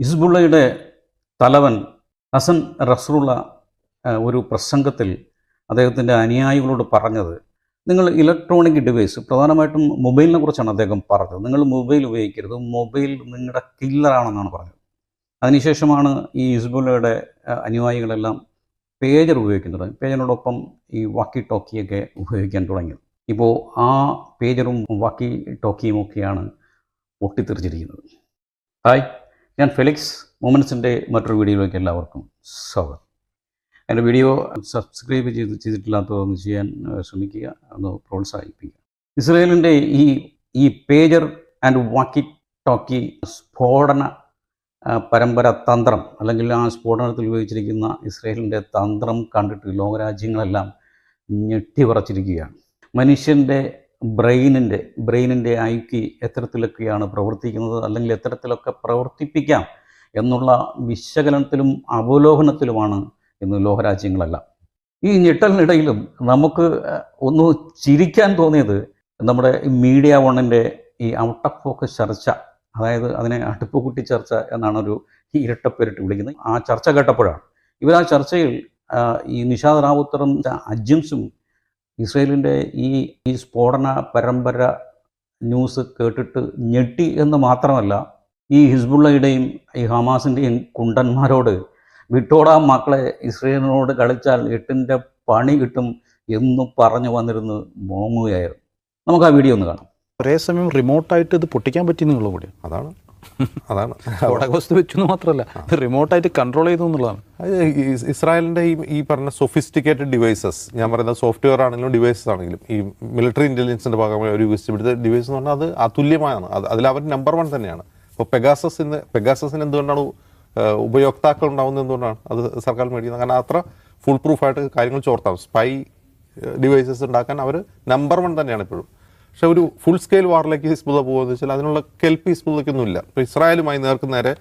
ഹിസ്ബുള്ളയുടെ തലവൻ ഹസൻ റസ്റുള്ള ഒരു പ്രസംഗത്തിൽ അദ്ദേഹത്തിന്റെ അനുയായികളോട് പറഞ്ഞത് നിങ്ങൾ ഇലക്ട്രോണിക് ഡിവൈസ് പ്രധാനമായിട്ടും മൊബൈലിനെ കുറിച്ചാണ് അദ്ദേഹം പറഞ്ഞത്. നിങ്ങൾ മൊബൈൽ ഉപയോഗിക്കരുത്. മൊബൈൽ നിങ്ങളുടെ കില്ലറാണെന്നാണ് പറഞ്ഞത്. അതിനുശേഷമാണ് ഈ ഹിസ്ബുള്ളയുടെ അനുയായികളെല്ലാം പേജർ ഉപയോഗിക്കുന്നത്. പേജറിനോടൊപ്പം ഈ വാക്കി ടോക്കിയൊക്കെ ഉപയോഗിക്കാൻ തുടങ്ങി ഇപ്പോൾ ആ പേജറും വാക്കി ടോക്കിയും ഒക്കെയാണ് പൊട്ടിത്തെറിച്ചിരിക്കുന്നത് ഹായ്. ഞാൻ ഫെലിക്സ് മൂമെൻസിന്റെ മറ്റൊരു വീഡിയോയിലേക്ക് എല്ലാവർക്കും സ്വാഗതം. എന്റെ വീഡിയോ സബ്സ്ക്രൈബ് ചെയ്ത് ചെയ്തിട്ടില്ലാത്തതൊന്ന് ചെയ്യാൻ ശ്രമിക്കുക ഒന്ന് പ്രോത്സാഹിപ്പിക്കുക. ഇസ്രയേലിന്റെ ഈ ഈ പേജർ ആൻഡ് വാക്കി ടോക്കി സ്ഫോടന പരമ്പര തന്ത്രം അല്ലെങ്കിൽ ആ സ്ഫോടനത്തിൽ ഉപയോഗിച്ചിരിക്കുന്ന ഇസ്രയേലിന്റെ തന്ത്രം കണ്ടിട്ട് ലോകരാജ്യങ്ങളെല്ലാം ഞെട്ടിവിറച്ചിരിക്കുകയാണ് മനുഷ്യന്റെ ബ്രെയിനിന്റെ ബ്രെയിനിന്റെ ഐക്യ എത്തരത്തിലൊക്കെയാണ് പ്രവർത്തിക്കുന്നത്. അല്ലെങ്കിൽ എത്തരത്തിലൊക്കെ പ്രവർത്തിപ്പിക്കാം എന്നുള്ള വിശകലനത്തിലും അവലോകനത്തിലുമാണ് ഇന്ന് ലോകരാജ്യങ്ങളെല്ലാം ഈ ഞെട്ടലിനിടയിലും നമുക്ക് ഒന്ന് ചിരിക്കാൻ തോന്നിയത് നമ്മുടെ മീഡിയ വണ്ണിന്റെ ഈ ഔട്ട് ഓഫ് ഫോക്കസ് ചർച്ച അതായത് അതിനെ അടുപ്പുകുട്ടി ചർച്ച എന്നാണ് ഒരു ഇരട്ടപ്പേരിട്ട് വിളിക്കുന്നത്. ആ ചർച്ച കേട്ടപ്പോഴാണ്. ഇവർ ആ ചർച്ചയിൽ ഈ നിഷാദ് റാവുത്തറും അജിംസും ഇസ്രയേലിന്റെ ഈ ഈ സ്ഫോടന പരമ്പര ന്യൂസ് കേട്ടിട്ട് ഞെട്ടി എന്ന് മാത്രമല്ല ഈ ഹിസ്ബുള്ളയുടെയും ഈ ഹമാസിന്റെയും കുണ്ടന്മാരോട് വിട്ടോടാ മക്കളെ ഇസ്രയേലിനോട് കളിച്ചാൽ എട്ടിന്റെ പണി കിട്ടും എന്ന് പറഞ്ഞു വന്നിരുന്നു മോങ്ങുകയായിരുന്നു. നമുക്ക് ആ വീഡിയോ ഒന്ന് കാണാം. ഒരേ സമയം റിമോട്ടായിട്ട് ഇത് പൊട്ടിക്കാൻ പറ്റിയെന്നുള്ളത് കൂടി അതാണ്. അതാണ്. സ്ഫോടക വസ്തു വെച്ചു എന്ന് മാത്രമല്ല റിമോട്ട് റിമോട്ടായിട്ട് കൺട്രോൾ ചെയ്തു എന്നുള്ളതാണ്. ഇസ്രായേലിന്റെ ഈ ഈ പറഞ്ഞ സൊഫിസ്റ്റിക്കേറ്റഡ് ഡിവൈസസ് ഞാൻ പറയുന്ന സോഫ്റ്റ്വെയർ ആണെങ്കിലും ഡിവൈസസ് ആണെങ്കിലും ഈ മിലിറ്ററി ഇന്റലിജൻസിന്റെ ഭാഗമായി ഒരു വികസിപ്പിടുത്ത ഡിവൈസ് എന്ന് പറഞ്ഞാൽ അത് അതുല്യമാണ് അത് അതിൽ അവർ നമ്പർ വൺ തന്നെയാണ്. ഇപ്പോൾ പെഗാസസ് ഇന്ന് പെഗാസസിന് എന്തുകൊണ്ടാണ് ഉപയോക്താക്കൾ ഉണ്ടാവുന്നത് എന്തുകൊണ്ടാണ്? അത് സർക്കാർ മേടിക്കുന്നത്. കാരണം അത്ര ഫുൾ പ്രൂഫായിട്ട് കാര്യങ്ങൾ ചോർത്താം. സ്പൈ ഡിവൈസസ് ഉണ്ടാക്കാൻ അവർ നമ്പർ വൺ തന്നെയാണ് ഇപ്പോഴും. പക്ഷെ ഒരു ഫുൾ സ്കെയിൽ വാറിലേക്ക് ഹിസ്ബുള്ള പോകുമെന്ന് വെച്ചാൽ അതിനുള്ള കെൽപ്പ് ഹിസ്ബുള്ളയ്ക്കൊന്നും ഇല്ല ഇപ്പോൾ ഇസ്രായേലുമായി നേർക്ക് നേരെ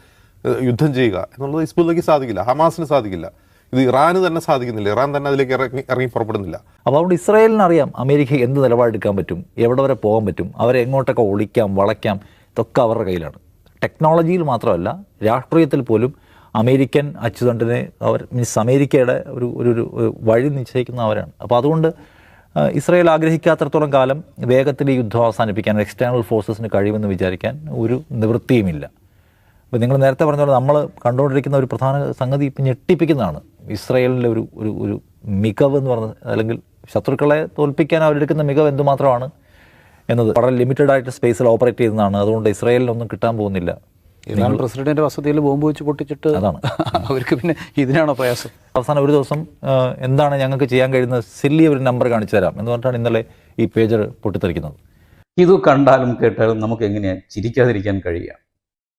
യുദ്ധം ചെയ്യുക എന്നുള്ളത് ഹിസ്ബുള്ളയ്ക്ക് സാധിക്കില്ല ഹമാസിന് സാധിക്കില്ല. ഇത് ഇറാന് തന്നെ സാധിക്കുന്നില്ല ഇറാൻ തന്നെ അതിലേക്ക് ഇറങ്ങി ഇറങ്ങി പുറപ്പെടുന്നില്ല. അപ്പോൾ അതുകൊണ്ട് ഇസ്രായേലിന് അറിയാം അമേരിക്ക എന്ത് നിലപാടെടുക്കാൻ പറ്റും എവിടെ വരെ പോകാൻ പറ്റും അവരെ എങ്ങോട്ടൊക്കെ ഒളിക്കാം വളയ്ക്കാം ഇതൊക്കെ അവരുടെ കയ്യിലാണ്. ടെക്നോളജിയിൽ മാത്രമല്ല രാഷ്ട്രീയത്തിൽ പോലും അമേരിക്കൻ അച്ചുതണ്ടിനെ അവർ മീൻസ് അമേരിക്കയുടെ ഒരു ഒരു വഴി നിശ്ചയിക്കുന്ന അവരാണ്. അപ്പോൾ അതുകൊണ്ട് ഇസ്രായേൽ ആഗ്രഹിക്കാത്തടത്തോളം കാലം വേഗത്തിൽ ഈ യുദ്ധം അവസാനിപ്പിക്കാൻ എക്സ്റ്റേണൽ ഫോഴ്സസിന് കഴിയുമെന്ന് വിചാരിക്കാൻ ഒരു നിവൃത്തിയുമില്ല. അപ്പോൾ നിങ്ങൾ നേരത്തെ പറഞ്ഞ പോലെ നമ്മൾ കണ്ടുകൊണ്ടിരിക്കുന്ന ഒരു പ്രധാന സംഗതി ഇപ്പം ഞെട്ടിപ്പിക്കുന്നതാണ്. ഇസ്രയേലിന്റെ ഒരു ഒരു ഒരു മികവ് എന്ന് പറഞ്ഞ അല്ലെങ്കിൽ ശത്രുക്കളെ തോൽപ്പിക്കാൻ അവരെടുക്കുന്ന മികവ് എന്തുമാത്രമാണ് എന്നത് വളരെ ലിമിറ്റഡ് ആയിട്ട് സ്പേസിൽ ഓപ്പറേറ്റ് ചെയ്യുന്നതാണ്. അതുകൊണ്ട് ഇസ്രയേലിനൊന്നും കിട്ടാൻ പോകുന്നില്ല. ഇറാൻ പ്രസിഡന്റിന്റെ വസതിയിൽ ബോംബ് വെച്ച് പൊട്ടിച്ചിട്ട് അതാണ്. അവർക്ക് പിന്നെ ഇതിനാണോ പ്രയാസം? അവസാനം ഒരു ദിവസം എന്താണ് ഞങ്ങൾക്ക് ചെയ്യാൻ കഴിയുന്നത് സില്ലി ഒരു നമ്പർ കാണിച്ചു തരാം എന്ന് പറഞ്ഞിട്ടാണ് ഇന്നലെ ഈ പേജർ പൊട്ടിത്തെറിക്കുന്നത്. ഇത് കണ്ടാലും കേട്ടാലും നമുക്ക് എങ്ങനെയാണ് ചിരിക്കാതിരിക്കാൻ കഴിയുക?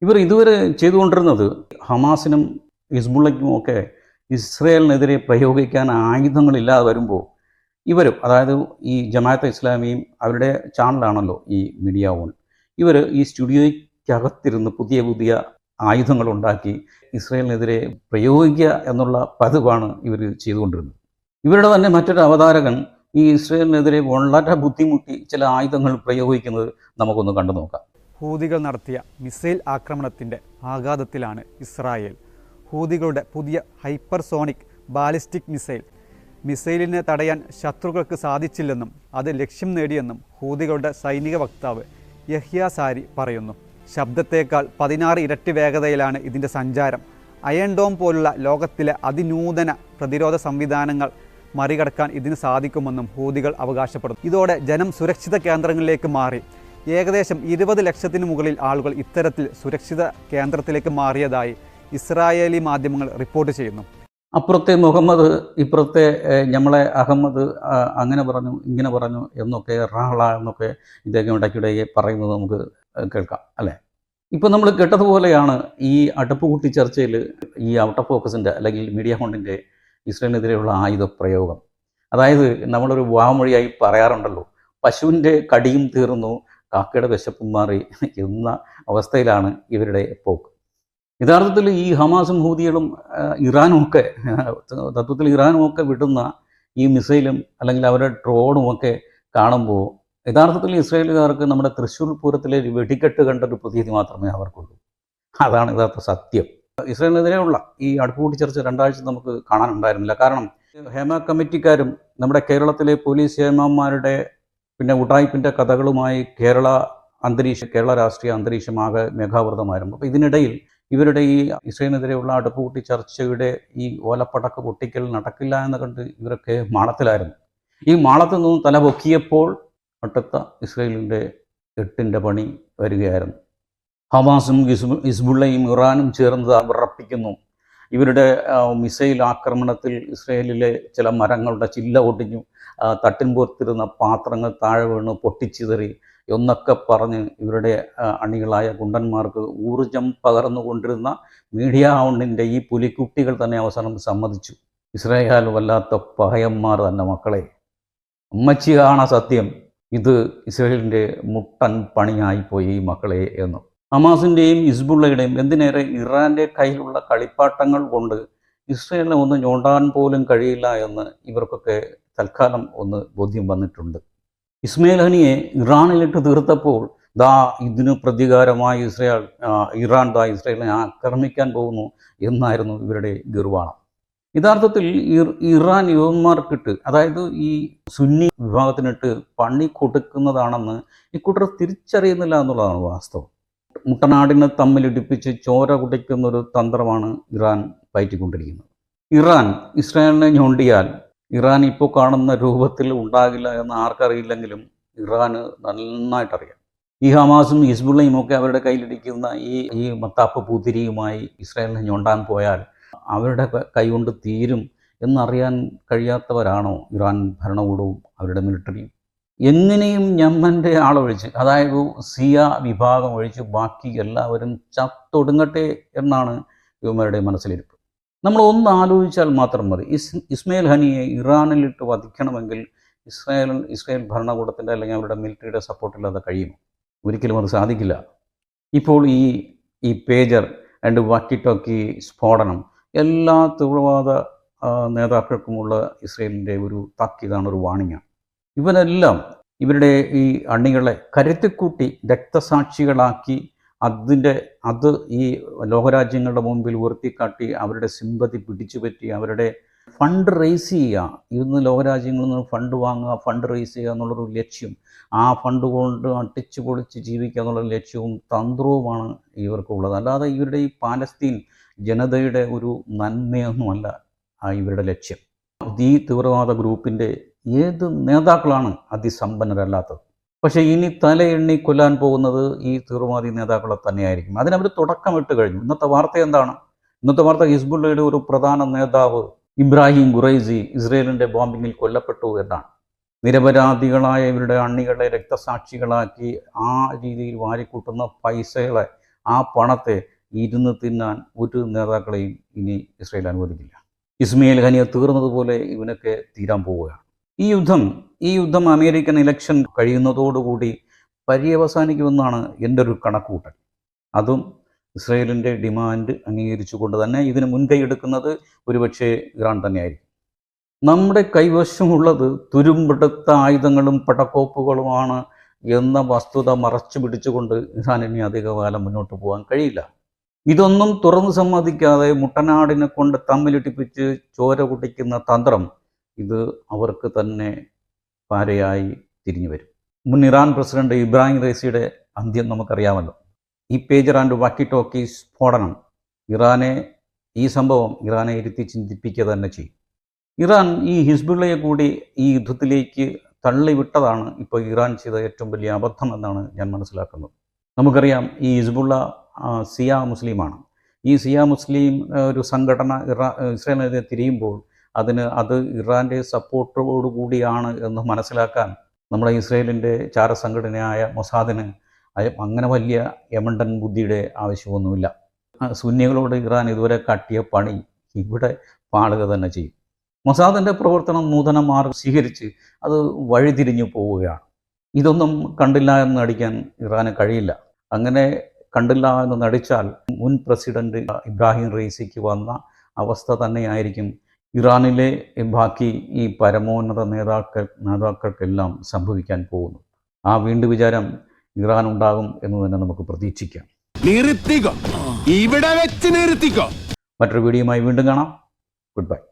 ഇവർ ഇതുവരെ ചെയ്തുകൊണ്ടിരുന്നത് ഹമാസിനും ഹിസ്ബുള്ളയ്ക്കും ഒക്കെ ഇസ്രയേലിനെതിരെ പ്രയോഗിക്കാൻ ആയുധങ്ങളില്ലാതെ വരുമ്പോൾ ഇവരും അതായത് ഈ ജമാഅത്തെ ഇസ്ലാമിയും അവരുടെ ചാനലാണല്ലോ ഈ മീഡിയ ഓൺ ഇവർ ഈ സ്റ്റുഡിയോയ്ക്കകത്തിരുന്ന് പുതിയ പുതിയ ആയുധങ്ങൾ ഉണ്ടാക്കി ഇസ്രയേലിനെതിരെ പ്രയോഗിക്കുക എന്നുള്ള പതിവാണ് ഇവർ ചെയ്തുകൊണ്ടിരുന്നത്. ഇവരുടെ തന്നെ മറ്റൊരു അവതാരകൻ ഈ ഇസ്രയേലിനെതിരെ വളരെ ബുദ്ധിമുട്ടി ചില ആയുധങ്ങൾ പ്രയോഗിക്കുന്നത് നമുക്കൊന്ന് കണ്ടു നോക്കാം. ഹൂതികൾ നടത്തിയ മിസൈൽ ആക്രമണത്തിന്റെ ആഘാതത്തിലാണ് ഇസ്രായേൽ. ഹൂതികളുടെ പുതിയ ഹൈപ്പർസോണിക് ബാലിസ്റ്റിക് മിസൈൽ. മിസൈലിനെ തടയാൻ ശത്രുക്കൾക്ക് സാധിച്ചില്ലെന്നും അത് ലക്ഷ്യം നേടിയെന്നും ഹൂതികളുടെ സൈനിക വക്താവ് യഹ്യ സാരി പറയുന്നു. ശബ്ദത്തേക്കാൾ പതിനാറ് ഇരട്ടി വേഗതയിലാണ് ഇതിന്റെ സഞ്ചാരം. അയൺ ഡോം പോലുള്ള ലോകത്തിലെ അതിനൂതന പ്രതിരോധ സംവിധാനങ്ങൾ മറികടക്കാൻ ഇതിന് സാധിക്കുമെന്നും ഹൂതികൾ അവകാശപ്പെടുന്നു. ഇതോടെ ജനം സുരക്ഷിത കേന്ദ്രങ്ങളിലേക്ക് മാറി. ഏകദേശം ഇരുപത് ലക്ഷത്തിന് മുകളിൽ ആളുകൾ ഇത്തരത്തിൽ സുരക്ഷിത കേന്ദ്രത്തിലേക്ക് മാറിയതായി ഇസ്രായേലി മാധ്യമങ്ങൾ റിപ്പോർട്ട് ചെയ്യുന്നു. അപ്പുറത്തെ മുഹമ്മദ് ഇപ്പുറത്തെ നമ്മളെ അഹമ്മദ് അങ്ങനെ പറഞ്ഞു ഇങ്ങനെ പറഞ്ഞു എന്നൊക്കെ റാള എന്നൊക്കെ ഇദ്ദേഹം ഇടയ്ക്കിടയ്ക്ക് പറയുന്നത് നമുക്ക് കേൾക്കാം അല്ലേ? ഇപ്പം നമ്മൾ കേട്ടതുപോലെയാണ് ഈ അടുപ്പുകൂട്ടി ചർച്ചയിൽ ഈ ഔട്ട് ഓഫ് ഫോക്കസിന്റെ അല്ലെങ്കിൽ മീഡിയ ഹോണ്ടിന്റെ ഇസ്രയേലിനെതിരെയുള്ള ആയുധ പ്രയോഗം. അതായത് നമ്മളൊരു വാമൊഴിയായി പറയാറുണ്ടല്ലോ പശുവിന്റെ കടിയും തീർന്നു കാക്കയുടെ വിശപ്പും മാറി എന്ന അവസ്ഥയിലാണ് ഇവരുടെ പോക്ക്. യഥാർത്ഥത്തിൽ ഈ ഹമാസും ഹൂതികളും ഇറാനും ഒക്കെ തത്വത്തിൽ ഇറാനും ഒക്കെ വിടുന്ന ഈ മിസൈലും അല്ലെങ്കിൽ അവരുടെ ഡ്രോണും ഒക്കെ കാണുമ്പോൾ യഥാർത്ഥത്തിൽ ഇസ്രായേലുകാർക്ക് നമ്മുടെ തൃശ്ശൂർ പൂരത്തിലെ ഒരു വെടിക്കെട്ട് കണ്ട ഒരു പ്രതീതി മാത്രമേ അവർക്കുള്ളൂ. അതാണ് യഥാർത്ഥ സത്യം. ഇസ്രായേലിനെതിരെയുള്ള ഈ അടുപ്പുകൂട്ടി ചർച്ച രണ്ടാഴ്ച നമുക്ക് കാണാനുണ്ടായിരുന്നില്ല. കാരണം ഹേമ കമ്മിറ്റിക്കാരും നമ്മുടെ കേരളത്തിലെ പോലീസ് ഹേമന്മാരുടെ പിന്നെ ഉടായ്പിന്റെ കഥകളുമായി കേരള അന്തരീക്ഷ കേരള രാഷ്ട്രീയ അന്തരീക്ഷമാകെ മേഘാവൃതമായിരുന്നു. അപ്പോൾ ഇതിനിടയിൽ ഇവരുടെ ഈ ഇസ്രയേലിനെതിരെയുള്ള അടുപ്പുകൂട്ടി ചർച്ചയുടെ ഈ ഓലപ്പടക്ക പൊട്ടിക്കൽ നടക്കില്ല എന്ന് കണ്ട് ഇവരൊക്കെ മാളത്തിലായിരുന്നു. ഈ മാളത്തിൽ നിന്നും തല പൊക്കിയപ്പോൾ ഒട്ടത്ത ഇസ്രയേലിന്റെ എട്ടിന്റെ പണി വരികയായിരുന്നു. ഹമാസും ഇസ്ബുള്ളയും ഇറാനും ചേർന്ന് വിറപ്പിക്കുന്നു ഇവരുടെ മിസൈൽ ആക്രമണത്തിൽ ഇസ്രയേലിലെ ചില മരങ്ങളുടെ ചില്ല ഒടിഞ്ഞു ആ, തട്ടിൻപുറത്തിരുന്ന പാത്രങ്ങൾ താഴെ വീണ് പൊട്ടിച്ചിതറി. എന്നൊക്കെ പറഞ്ഞ് ഇവരുടെ അണികളായ ഗുണ്ടന്മാർക്ക് ഊർജം പകർന്നുകൊണ്ടിരുന്ന മീഡിയ ഹൗണ്ടിന്റെ ഈ പുലിക്കുട്ടികൾ തന്നെ അവസാനം സമ്മതിച്ചു. ഇസ്രായേൽ വല്ലാത്ത പഹയന്മാർ തന്നെ മക്കളെ. അമ്മച്ചിയാണ് സത്യം. ഇത് ഇസ്രായേലിന്റെ മുട്ടൻ പണിയായിപ്പോയി മക്കളെ എന്ന്. ഹമാസിന്റെയും ഇസ്ബുള്ളയുടെയും എന്തിനേറെ ഇറാന്റെ കയ്യിലുള്ള കളിപ്പാട്ടങ്ങൾ കൊണ്ട് ഇസ്രയേലിനെ ഒന്ന് ഞോണ്ടാൻ പോലും കഴിയില്ല എന്ന് ഇവർക്കൊക്കെ തൽക്കാലം ഒന്ന് ബോധ്യം വന്നിട്ടുണ്ട്. ഇസ്മയിൽ ഹനിയെ ഇറാനിലിട്ട് തീർത്തപ്പോൾ ദാ ഇതിന് പ്രതികാരമായി ഇസ്രയേൽ ഇറാൻ ദാ ഇസ്രയേലിനെ ആക്രമിക്കാൻ പോകുന്നു എന്നായിരുന്നു ഇവരുടെ ഗർവാണം യഥാർത്ഥത്തിൽ ഇറാൻ യുവന്മാർക്കിട്ട് അതായത് ഈ സുന്നി വിഭാഗത്തിനിട്ട് പണി കൊടുക്കുന്നതാണെന്ന് ഇക്കൂട്ടർ തിരിച്ചറിയുന്നില്ല എന്നുള്ളതാണ് വാസ്തവം. മുട്ടനാടിനെ തമ്മിലിടിപ്പിച്ച് ചോര കുടിക്കുന്ന ഒരു തന്ത്രമാണ് ഇറാൻ പയറ്റിക്കൊണ്ടിരിക്കുന്നത്. ഇറാൻ ഇസ്രായേലിനെ ഞൊണ്ടിയാൽ ഇറാൻ ഇപ്പോൾ കാണുന്ന രൂപത്തിൽ ഉണ്ടാകില്ല എന്ന് ആർക്കറിയില്ലെങ്കിലും ഇറാന് നന്നായിട്ടറിയാം. ഈ ഹമാസും ഹിസ്ബുള്ളയും ഒക്കെ അവരുടെ കയ്യിലിരിക്കുന്ന ഈ ഈ മത്താപ്പ് പൂതിരിയുമായി ഇസ്രായേലിനെ ഞൊണ്ടാൻ പോയാൽ അവരുടെ കൈകൊണ്ട് തീരും എന്നറിയാൻ കഴിയാത്തവരാണോ ഇറാൻ ഭരണകൂടവും അവരുടെ മിലിറ്ററിയും എങ്ങനെയും ഞമ്മന്റെ ആളൊഴിച്ച് അതായത് സിയ വിഭാഗം ഒഴിച്ച് ബാക്കി എല്ലാവരും ചത്തൊടുങ്ങട്ടെ എന്നാണ് ഇവന്മാരുടെ മനസ്സിലിരിപ്പ്. നമ്മൾ ഒന്ന് ആലോചിച്ചാൽ മാത്രം മതി. ഇസ് ഇസ്മയിൽ ഹനിയെ ഇറാനിലിട്ട് വധിക്കണമെങ്കിൽ ഇസ്രായേൽ ഇസ്രായേൽ ഭരണകൂടത്തിന്റെ അല്ലെങ്കിൽ അവരുടെ മിലിറ്ററിയുടെ സപ്പോർട്ടില്ലാതെ കഴിയും ഒരിക്കലും അത് സാധിക്കില്ല. ഇപ്പോൾ ഈ ഈ പേജർ ആൻഡ് വാക്കി ടോക്കി സ്ഫോടനം എല്ലാ തീവ്രവാദ നേതാക്കൾക്കുമുള്ള ഇസ്രയേലിന്റെ ഒരു താക്കീതാണ് ഒരു വാണിംഗാണ് ഇവനെല്ലാം ഇവരുടെ ഈ അണികളെ കരുത്തിക്കൂട്ടി രക്തസാക്ഷികളാക്കി അതിന്റെ അത് ഈ ലോകരാജ്യങ്ങളുടെ മുമ്പിൽ ഉയർത്തിക്കാട്ടി അവരുടെ സിമ്പതി പിടിച്ചു പറ്റി അവരുടെ ഫണ്ട് റേസ് ചെയ്യുക. ഇന്ന് ലോകരാജ്യങ്ങളിൽ നിന്ന് ഫണ്ട് വാങ്ങുക ഫണ്ട് റേസ് ചെയ്യുക എന്നുള്ളൊരു ലക്ഷ്യം. ആ ഫണ്ട് കൊണ്ട് അട്ടിച്ചു പൊളിച്ച് ജീവിക്കുക എന്നുള്ള ലക്ഷ്യവും തന്ത്രവുമാണ് ഇവർക്കുള്ളത്. അല്ലാതെ ഇവരുടെ ഈ പാലസ്തീൻ ജനതയുടെ ഒരു നന്മയൊന്നുമല്ല ആ ഇവരുടെ ലക്ഷ്യം. ഈ തീവ്രവാദ ഗ്രൂപ്പിന്റെ ഏത് നേതാക്കളാണ് അതിസമ്പന്നരല്ലാത്തത്? പക്ഷേ ഇനി തലയെണ്ണി കൊല്ലാൻ പോകുന്നത് ഈ തീവ്രവാദി നേതാക്കളെ തന്നെയായിരിക്കും. അതിനവർ തുടക്കമിട്ട് കഴിഞ്ഞു. ഇന്നത്തെ വാർത്ത എന്താണ്? ഇന്നത്തെ വാർത്ത ഹിസ്ബുള്ളയുടെ ഒരു പ്രധാന നേതാവ് ഇബ്രാഹിം ഖുറൈസി ഇസ്രയേലിന്റെ ബോംബിങ്ങിൽ കൊല്ലപ്പെട്ടു എന്നാണ്. നിരപരാധികളായ ഇവരുടെ അണികളെ രക്തസാക്ഷികളാക്കി ആ രീതിയിൽ വാരിക്കൂട്ടുന്ന പൈസകളെ ആ പണത്തെ ഇരുന്ന് തിന്നാൻ ഒരു നേതാക്കളെയും ഇനി ഇസ്രയേൽ അനുവദിക്കില്ല. ഇസ്മയിൽ ഖനിയ തീർന്നതുപോലെ ഇവനൊക്കെ തീരാൻ പോവുകയാണ്. ഈ യുദ്ധം ഈ യുദ്ധം അമേരിക്കൻ ഇലക്ഷൻ കഴിയുന്നതോടുകൂടി പര്യവസാനിക്കുമെന്നാണ് എന്റെ ഒരു കണക്കുകൂട്ടൽ. അതും ഇസ്രയേലിന്റെ ഡിമാൻഡ് അംഗീകരിച്ചുകൊണ്ട് തന്നെ ഇതിന് മുൻകൈ എടുക്കുന്നത് ഒരുപക്ഷെ ഇറാൻ തന്നെയായിരിക്കും. നമ്മുടെ കൈവശമുള്ളത് തുരുമ്പെടുത്ത ആയുധങ്ങളും പടക്കോപ്പുകളുമാണ് എന്ന വസ്തുത മറച്ചു പിടിച്ചുകൊണ്ട് ഇറാനിനി അധികകാലം മുന്നോട്ട് പോകാൻ കഴിയില്ല. ഇതൊന്നും തുറന്നു സമ്മതിക്കാതെ മുട്ടനാടിനെ കൊണ്ട് തമ്മിലിട്ടിപ്പിച്ച് ചോര കുട്ടിക്കുന്ന തന്ത്രം ഇത് അവർക്ക് തന്നെ പാരയായി തിരിഞ്ഞു വരും. മുൻ ഇറാൻ പ്രസിഡന്റ് ഇബ്രാഹിം റൈസിയുടെ അന്ത്യം നമുക്കറിയാമല്ലോ. ഈ പേജർ ആൻഡ് വാക്കി ടോക്കി സ്ഫോടനം. ഇറാനെ ഈ സംഭവം ഇറാനെ ഇരുത്തി ചിന്തിപ്പിക്കുക തന്നെ ചെയ്യും. ഇറാൻ ഈ ഹിസ്ബുള്ളയെ കൂടി ഈ യുദ്ധത്തിലേക്ക് തള്ളിവിട്ടതാണ് ഇപ്പോൾ ഇറാൻ ചെയ്ത ഏറ്റവും വലിയ അബദ്ധം എന്നാണ് ഞാൻ മനസ്സിലാക്കുന്നത്. നമുക്കറിയാം ഈ ഹിസ്ബുള്ള സിയ മുസ്ലിമാണ്. ഈ സിയ മുസ്ലിം ഒരു സംഘടന ഇറാ ഇസ്രായേലിനെതിരെ തിരിയുമ്പോൾ അതിന് അത് ഇറാന്റെ സപ്പോർട്ടോടുകൂടിയാണ് എന്ന് മനസ്സിലാക്കാൻ നമ്മുടെ ഇസ്രയേലിന്റെ ചാരസംഘടനയായ മൊസാദിന് അങ്ങനെ വലിയ യമണ്ടൻ ബുദ്ധിയുടെ ആവശ്യമൊന്നുമില്ല. സുന്നികളോട് ഇറാൻ ഇതുവരെ കട്ടിയ പണി ഇവിടെ പാളുക തന്നെ ചെയ്യും. മൊസാദിന്റെ പ്രവർത്തനം നൂതന മാർഗം സ്വീകരിച്ച് അത് വഴിതിരിഞ്ഞു പോവുകയാണ്. ഇതൊന്നും കണ്ടില്ല എന്ന് അടിക്കാൻ ഇറാന് കഴിയില്ല. അങ്ങനെ കണ്ടില്ല എന്ന് നടിച്ചാൽ മുൻ പ്രസിഡന്റ് ഇബ്രാഹിം റൈസിക്ക് വന്ന അവസ്ഥ തന്നെയായിരിക്കും. ഇറാനിലെ ബാക്കി ഈ പരമോന്നത നേതാക്കൾ നേതാക്കൾക്കെല്ലാം സംഭവിക്കാൻ പോകുന്നു. ആ വീണ്ടു വിചാരം ഇറാൻ ഉണ്ടാകും എന്ന് തന്നെ നമുക്ക് പ്രതീക്ഷിക്കാം. നിർത്തിക്കോ. ഇവിടെ വെച്ച് നിർത്തിക്കോ. മറ്റൊരു വീഡിയോയുമായി വീണ്ടും കാണാം. Good bye